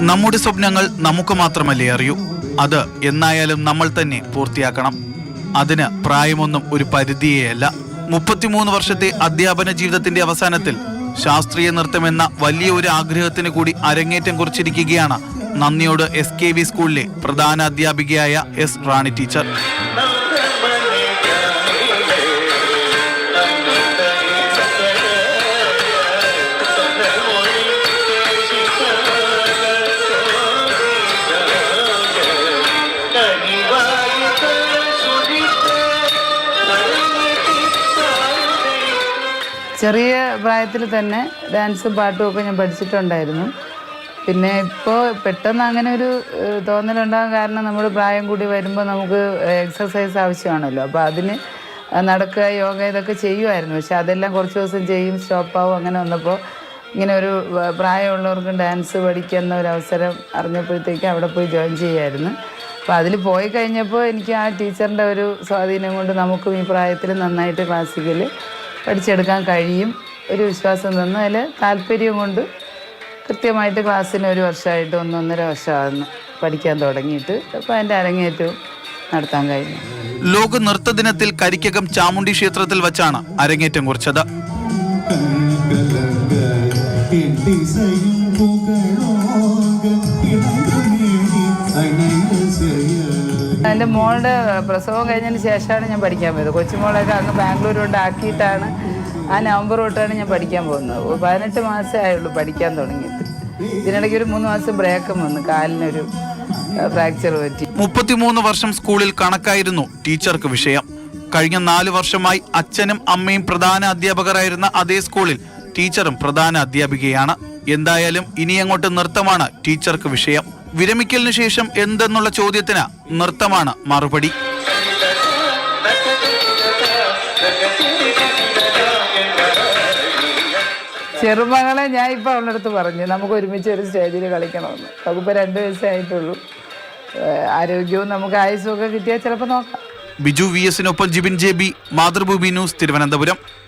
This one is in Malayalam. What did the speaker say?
നമ്മുടെ സ്വപ്നങ്ങൾ നമുക്ക് മാത്രമല്ലേ അറിയൂ. അത് എന്നായാലും നമ്മൾ തന്നെ പൂർത്തിയാക്കണം. അതിന് പ്രായമൊന്നും ഒരു പരിധിയേയല്ല. മുപ്പത്തിമൂന്ന് വർഷത്തെ അധ്യാപന ജീവിതത്തിന്റെ അവസാനത്തിൽ ശാസ്ത്രീയ നൃത്തമെന്ന വലിയ ഒരു ആഗ്രഹത്തിന് കൂടി അരങ്ങേറ്റം കുറിച്ചിരിക്കുകയാണ് നന്ദിയോട് എസ് കെ വി സ്കൂളിലെ പ്രധാന അധ്യാപികയായ എസ് റാണി ടീച്ചർ. ചെറിയ പ്രായത്തിൽ തന്നെ ഡാൻസും പാട്ടും ഒക്കെ ഞാൻ പഠിച്ചിട്ടുണ്ടായിരുന്നു. പിന്നെ ഇപ്പോൾ പെട്ടെന്ന് അങ്ങനെ ഒരു തോന്നലുണ്ടാകാൻ കാരണം നമ്മൾ പ്രായം കൂടി വരുമ്പോൾ നമുക്ക് എക്സസൈസ് ആവശ്യമാണല്ലോ. അപ്പോൾ അതിന് നടക്കുക യോഗ ഇതൊക്കെ ചെയ്യുമായിരുന്നു പക്ഷെ അതെല്ലാം കുറച്ച് ദിവസം ചെയ്യും സ്റ്റോപ്പാവും അങ്ങനെ വന്നപ്പോൾ ഇങ്ങനെ ഒരു പ്രായമുള്ളവർക്ക് പ്രായമുള്ളവർക്കും ഡാൻസ് പഠിക്കുന്ന ഒരു അവസരം അറിഞ്ഞപ്പോഴത്തേക്ക് അവിടെ പോയി ജോയിൻ ചെയ്യുമായിരുന്നു അപ്പോൾ അതിൽ പോയി കഴിഞ്ഞപ്പോൾ എനിക്ക് ആ ടീച്ചറിന്റെ ഒരു സ്വാധീനം കൊണ്ട് നമുക്കും ഈ പ്രായത്തിൽ നന്നായിട്ട് ക്ലാസിക്കൽ പഠിച്ചെടുക്കാൻ കഴിയും. ഒരു വിശ്വാസം തന്നു. അതിൽ താല്പര്യം കൊണ്ട് കൃത്യമായിട്ട് ക്ലാസ്സിന് ഒരു വർഷമായിട്ട് ഒന്നൊന്നര വർഷമാകുന്നു. പഠിക്കാൻ തുടങ്ങിയിട്ട് അപ്പോൾ അതിന്റെ അരങ്ങേറ്റവും നടത്താൻ കഴിഞ്ഞു. ലോക നൃത്ത ദിനത്തിൽ കരിക്കകം ചാമുണ്ടി ക്ഷേത്രത്തിൽ വച്ചാണ് അരങ്ങേറ്റം കുറിച്ചത്. എന്റെ മോളുടെ പ്രസവം കഴിഞ്ഞതിന് ശേഷമാണ് ഞാൻ പഠിക്കാൻ പോയത്. കൊച്ചുമോളൊക്കെ അങ്ങ് ബാംഗ്ലൂർ കൊണ്ട് ആക്കിയിട്ടാണ് ആ നവംബർ തൊട്ടാണ് ഞാൻ പഠിക്കാൻ പോകുന്നത്. പതിനെട്ട് മാസമേ ആയുള്ളൂ പഠിക്കാൻ തുടങ്ങിയത് ഇതിനിടയ്ക്ക് ഒരു മൂന്ന് മാസം ബ്രേക്കും വന്നു. കാലിനൊരു ഫ്രാക്ചർ പറ്റി. മുപ്പത്തിമൂന്ന് വർഷം സ്കൂളിൽ കണക്കായിരുന്നു ടീച്ചർക്ക് വിഷയം. കഴിഞ്ഞ നാല് വർഷമായി അച്ഛനും അമ്മയും പ്രധാന അധ്യാപകരായിരുന്ന അതേ സ്കൂളിൽ ടീച്ചറും പ്രധാന അധ്യാപികയാണ്. എന്തായാലും ഇനി അങ്ങോട്ട് നൃത്തമാണ് ടീച്ചർക്ക് വിഷയം. വിരമിക്കലിന് ശേഷം എന്തെന്നുള്ള ചോദ്യത്തിന് നൃത്തമാണ് മറുപടി. ചെറുമകളെ ഞാൻ ഇപ്പൊ അവളുടെ അടുത്ത് പറഞ്ഞു നമുക്ക് ഒരുമിച്ച് ഒരു സ്റ്റേജിൽ കളിക്കണമെന്ന്. നമുക്കിപ്പോൾ രണ്ട് വയസ്സേ ആയിട്ടുള്ളൂ. ഏഹ് ആരോഗ്യവും നമുക്ക് ആയുസ്സും ഒക്കെ കിട്ടിയാൽ ചിലപ്പോൾ നോക്കാം. Biju V എസിനൊപ്പം Jibin J B Mathrubhumi news Thiruvananthapuram.